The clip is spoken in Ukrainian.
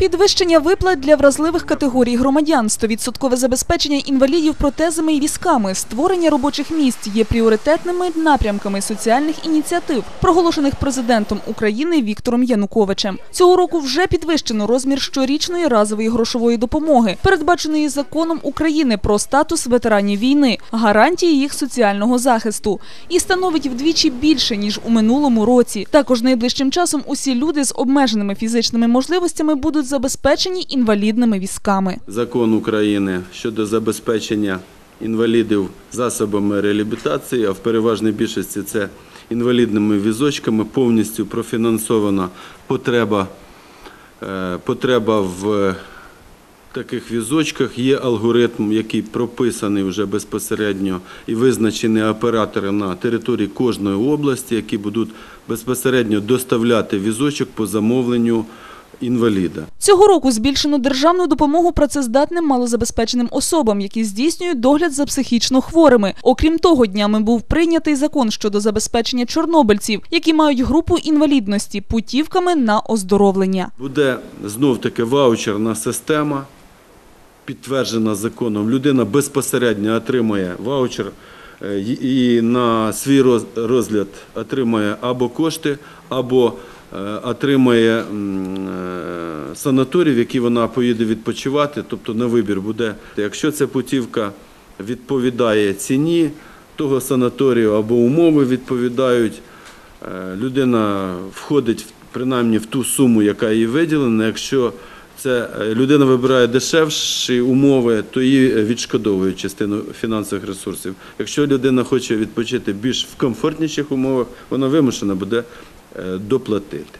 Підвищення виплат для вразливих категорій громадян, 100% забезпечення інвалідів протезами і візками, створення робочих місць є пріоритетними напрямками соціальних ініціатив, проголошених президентом України Віктором Януковичем. Цього року вже підвищено розмір щорічної разової грошової допомоги, передбаченої законом України про статус ветеранів війни, гарантії їх соціального захисту, і становить вдвічі більше ніж у минулому році. Також найближчим часом усі люди з обмеженими фізичними можливостями будуть забезпечені інвалідними візками. закон України щодо забезпечення інвалідів засобами реабілітації, а в переважній більшості це інвалідними візочками, повністю профінансована потреба, е, потреба в таких візочках. Є алгоритм, який прописаний вже безпосередньо і визначені оператори на території кожної області, які будуть безпосередньо доставляти візочок по замовленню інваліда. Цього року збільшено державну допомогу працездатним малозабезпеченим особам, які здійснюють догляд за психічно хворими. Окрім того, днями був прийнятий закон щодо забезпечення чорнобильців, які мають групу інвалідності путівками на оздоровлення. Буде знов-таки ваучерна система, підтверджена законом. Людина безпосередньо отримує ваучер е, і на свій роз- розгляд отримує або кошти, або е, е, санаторій, в який вона поїде відпочивати, тобто на вибір буде. Якщо ця путівка відповідає ціні того санаторію або умови відповідають, Е, людина входить принаймні в ту суму, яка їй виділена. Якщо це е, людина вибирає дешевші умови, то її відшкодовують частину фінансових ресурсів. Якщо людина хоче відпочити більш в комфортніших умовах, вона вимушена буде е, доплатити.